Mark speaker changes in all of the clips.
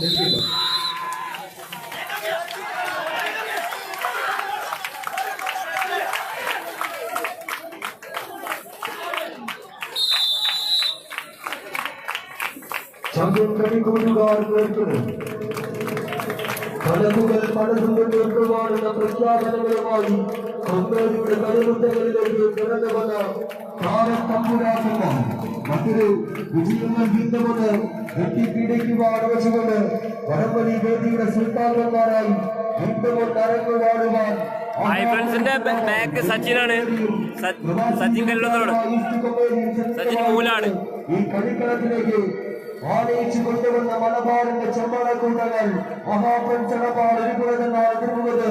Speaker 1: நிற்கட்டும் சங்கம் கவி கூடுகார்கள் கனவுகள் மனதும் கொண்டு வாழ்ந்த பிரஜாபனங்களுமாய் கம்பெனியுடைய கனவுகளிலிருந்து பிறந்தவனாம் താരത്തമ്പുരാക്കുന്ന മറ്റൊരു വിജയങ്ങൾ വീണ്ടുമൊന്ന് വെട്ടിപ്പിടിക്കുവാൻ വെച്ചുകൊണ്ട് പരമ്പരി വേദിയുടെ സുൽത്താൻമാരായി വീണ്ടും അരങ്ങുവാടുവാൻ
Speaker 2: വാടുവാൻ ഫ്രണ്ട്സിന്റെ ബാക്ക് സച്ചിനാണ്. സച്ചിൻ കല്ലൊന്നോട് സച്ചിൻ മൂലാണ്.
Speaker 1: ഈ കളിക്കളത്തിലേക്ക് ആനയിച്ചു കൊണ്ടുവന്ന മലബാറിന്റെ ചെമ്മണക്കൂട്ടങ്ങൾ മഹാപ്രഞ്ചടപാട് ഒരുപുറതെന്നാണ് എതിർക്കുന്നത്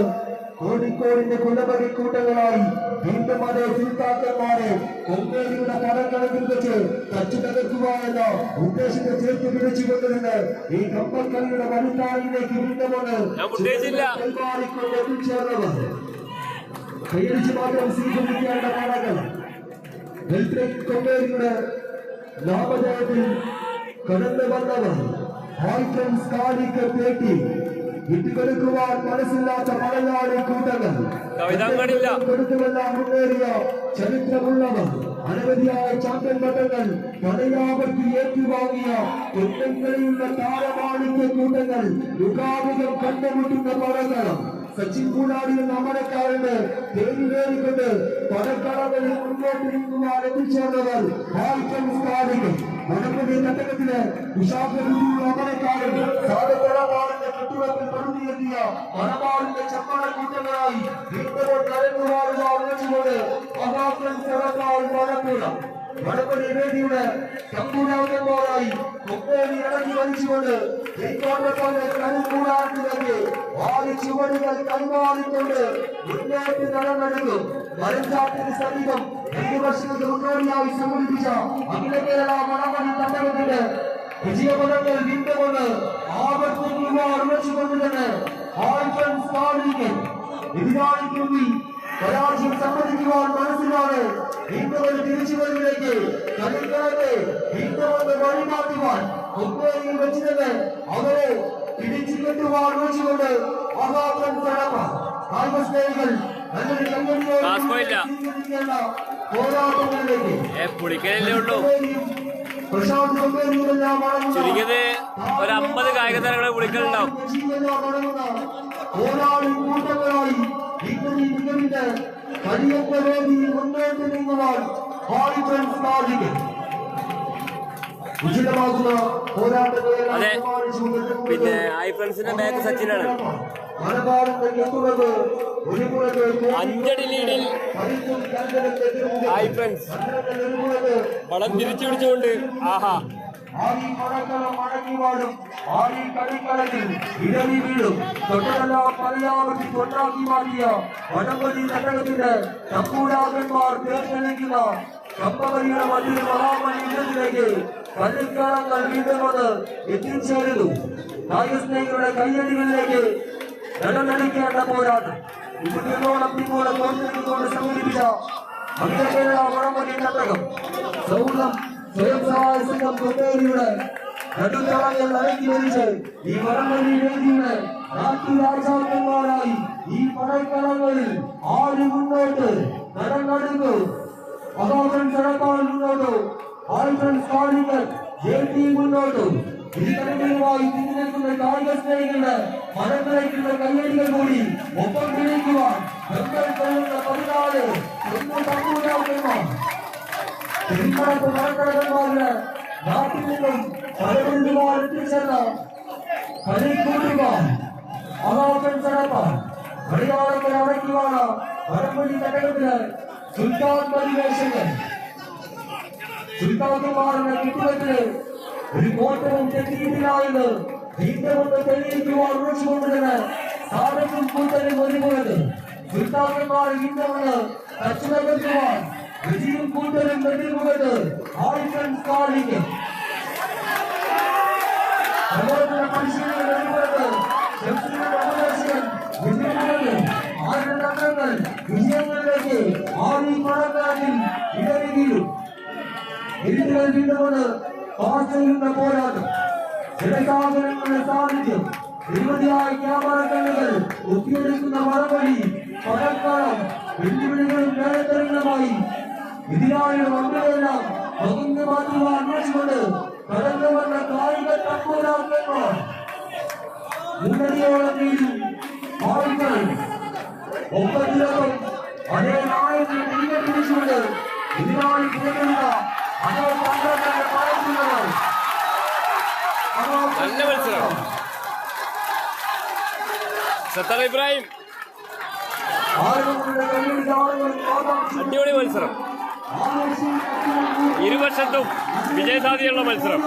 Speaker 1: കോഴിക്കോടിന്റെ കുലപതി കൂട്ടങ്ങളായി വീണ്ടും അതേ സുൽത്താക്കന്മാരെ കൊങ്കേരിയുടെ കടക്കളത്തിൽ വെച്ച് തച്ചു തകർക്കുക എന്ന ഉദ്ദേശത്തെ ചേർത്ത് പിടിച്ചുകൊണ്ടിരുന്ന് ഈ കമ്പക്കളിയുടെ വലുതാളിലേക്ക്
Speaker 2: വീണ്ടുമാണ്.
Speaker 1: കൈമാറിക്കൊണ്ട് എത്തിച്ചേർന്നവർ കൈയടിച്ച് മാത്രം സ്വീകരിക്കേണ്ട പാടകൾ കൊങ്ങേരിയുടെ ലാഭജയത്തിൽ കടന്നു വന്നവർ. ഹോൾട്ടൻസ് കാലിക്ക് പേട്ടി വിട്ടുകൊടുക്കുവാൻ മനസ്സില്ലാത്ത മലയാളി കൂട്ടങ്ങൾ.
Speaker 2: കവിതാങ്കളില്ല.
Speaker 1: മുന്നേറിയ ചരിത്രമുള്ളവർ അനവധിയായ ചാമ്പ്യൻ പട്ടങ്ങൾ പടയാപത്തി ഏറ്റുവാങ്ങിയ കൊല്ലങ്ങളിലുള്ള താരമാണിക്യ കൂട്ടങ്ങൾ യുഗാമുഖം കണ്ടുമുട്ടുന്ന പടങ്ങൾ. സച്ചിൻ കൂടാടി എന്ന അമരക്കാരന് പേര് കയറിക്കൊണ്ട് പടക്കളങ്ങളിൽ മുന്നോട്ട് നീങ്ങുവാൻ എത്തിച്ചേർന്നവർ ഹാൽക്കൻസ് കാലികൾ ഘട്ടകത്തിൽ വിശാഖബുദ്ധിയുള്ള അമരക്കാരൻ സാധകളമാറിന്റെ കെട്ടുറപ്പിൽ പൊരുതിയെത്തിയ മലബാറിന്റെ ചെമ്മണ കൂട്ടങ്ങളായി വീണ്ടും കരങ്ങുവാടുവാൻ വെച്ചുകൊണ്ട് മഹാപ്രൻ സെറപ്പാൾ മലപ്പുറം വടപ്പതി വേദിയുടെ തമ്പുരാക്കന്മാരായി കൊപ്പേരി ഇറങ്ങി വലിച്ചുകൊണ്ട് ശ്രീകോട്ടത്തോടെ കരുക്കൂടാട്ടിലേക്ക് ആറ് ചുവടുകൾ കൈമാറിക്കൊണ്ട് മുന്നേറ്റ് നടന്നെടുക്കും മരഞ്ചാട്ടിന് സമീപം രണ്ടു വർഷങ്ങൾക്ക് മുന്നോടിയായി സംഘടിപ്പിച്ച അഖില കേരള മണമണി തട്ടകത്തിന്റെ വിജയപദങ്ങൾ വീണ്ടുകൊണ്ട് ആവർത്തിക്കുവാൻ ഉറച്ചുകൊണ്ട് തന്നെ ആൽഫൻസ് കാളികൻ എതിരാളിക്കുമ്പി പരാജയം സമ്മതിക്കുവാൻ മനസ്സിലാണ് വീണ്ടും തിരിച്ചുവരവിലേക്ക് കളിക്കാരെ വീണ്ടും ഒന്ന് വഴിമാറ്റുവാൻ കൊമ്പേരിയിൽ വെച്ച് തന്നെ അവരെ പിടിച്ചുകൊണ്ട് കെട്ടുവാൻ മഹാത്മൻ മഹാപ്രൻ സടപ്പ കായിക സ്നേഹികൾ നല്ലൊരു പോരാട്ടങ്ങളിലേക്ക്.
Speaker 2: പുളിക്കലല്ലേ ഉള്ളൂ. ചുരുങ്ങിയത് ഒരു അമ്പത് കായിക താരങ്ങളെ വിളിക്കലുണ്ടാവും
Speaker 1: പോരാളി കൂട്ടങ്ങളായി ഇന്നലെ മികവിന്റെ വേദിയിൽ മുന്നോട്ട് നീങ്ങുവാൻ
Speaker 2: അതെ. പിന്നെ ഐ ഫ്രണ്ട്സിന്റെ ബാക്ക് സച്ചിനാണ്. അഞ്ചടി ലീഡിൽ ഐ ഫ്രണ്ട്സ് വളം തിരിച്ചു പിടിച്ചുകൊണ്ട്. ആഹാ.
Speaker 1: ആരി ഇടവി വീഴും. തൊട്ടതെല്ലാം പലയാവത്തിൽ കൊണ്ടാക്കി മാറ്റിയ വടംവലി നാടകത്തിന്റെ തമ്പൂരാകന്മാർ തേർന്നെടുക്കുന്ന കമ്പവലിയുടെ മറ്റൊരു കളിക്കളങ്ങൾ വീണ്ടും വന്ന് എത്തിച്ചേരുന്നു. കായികസ്നേഹികളുടെ കയ്യടികളിലേക്ക് നടന്നെടുക്കേണ്ട പോരാട്ടം. ഇതിനോളം പിന്നോളം തോന്നിക്കൊണ്ട് സംഘടിപ്പിച്ച അഖില വടംവലി സംഘം കൊണ്ടേരിയുടെ നടുത്തളങ്ങൾ അടക്കി വരിച്ച് ഈ വടംവലി വേദിയുടെ നാട്ടുരാജാക്കന്മാരായി ഈ പടക്കളങ്ങളിൽ ആര് മുന്നോട്ട് നടന്നെടുക്കു? അതാകൻ ചടപ്പാൽ മുന്നോട്ട് ആൽഫൻ സ്കാലികൾ ജെ ടി മുന്നോട്ട് ഇരുകരങ്ങളുമായി തിരിഞ്ഞെത്തുന്ന കായിക സ്നേഹികളുടെ മരത്തിലേക്കുള്ള കയ്യടികൾ കൂടി ഒപ്പം വിളിക്കുവാൻ ബംഗാൾ കൊള്ളുന്ന പതിനാല് ഒന്ന് തമ്പൂരാക്കന്മാർ തിരുമണത്ത് മറക്കടന്മാരുടെ നാട്ടിൽ നിന്നും പലവിടുവാൻ എത്തിച്ചേർന്ന കളിക്കൂട്ടുകാർ അതാക്കൻ ചടപ്പാൻ കളിയാളത്തിൽ അടയ്ക്കുവാണ് വടംവലി ഘടകത്തില് സുൽത്താൻ പരിവേഷങ്ങൾ സുൽത്താൻമാരുടെ കെട്ടിടത്തിൽ ഒരു കോട്ടവും തെറ്റിയിട്ടില്ലായെന്ന് വീണ്ടും ഒന്ന് തെളിയിക്കുവാൻ ഉറച്ചുകൊണ്ടിരുന്ന സാധനം ഒരുപോയത് സുൽത്താൻമാർ വീണ്ടും ഒന്ന് തച്ചുതകർക്കുവാൻ വിജയം ആയിരം കാളിക്ക് ഇരുന്നുകൾ വീണ്ടുകൊണ്ട് പാർച്ചയുന്ന പോരാട്ടം. ജനസാഗരങ്ങളുടെ സാധിക്കും. നിരവധിയായ ക്യാമറ കണ്ണുകൾ ഒത്തിയെടുക്കുന്ന മറുപടി പടക്കളം വെല്ലുവിളികളും വേദനകളുമായി എതിരാളികൾ വന്നതെല്ലാം പകുന്നു മാറ്റുക അന്വേഷിച്ചുകൊണ്ട് കടന്നു വന്ന കായിക തമ്പൂരാക്കന്മാർ മുന്നണിയോളം നീതി ആളുകൾ ഒപ്പത്തിലകം അതേ നായകനെ തിരികെ എതിരാളി പായസുന്നവർ
Speaker 2: നല്ല മത്സരം. സത്താർ ഇബ്രാഹിം. അടിപൊളി മത്സരം. ഇരുവശത്തും വിജയസാധ്യതയുള്ള മത്സരം.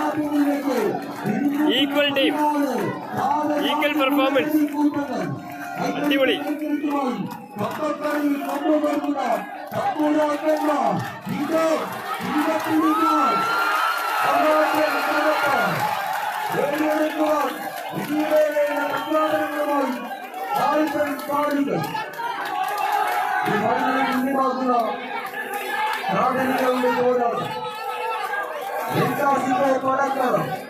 Speaker 2: ഈക്വൽ ടീം ഈക്വൽ പെർഫോമൻസ് അടിപൊളി.
Speaker 1: പ്രാഥമികളുടെ പോരാട്ടം എല്ലാസിന്റെ പോരാട്ടം ആറ്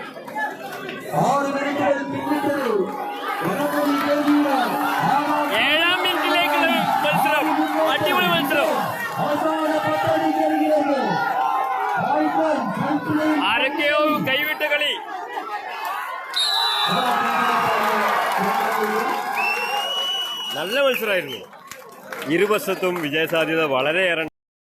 Speaker 2: ആരൊക്കെയോ കൈവിട്ട കളി. നല്ല മത്സരമായിരുന്നു. ഇരുവശത്തും വിജയസാധ്യത വളരെയേറെ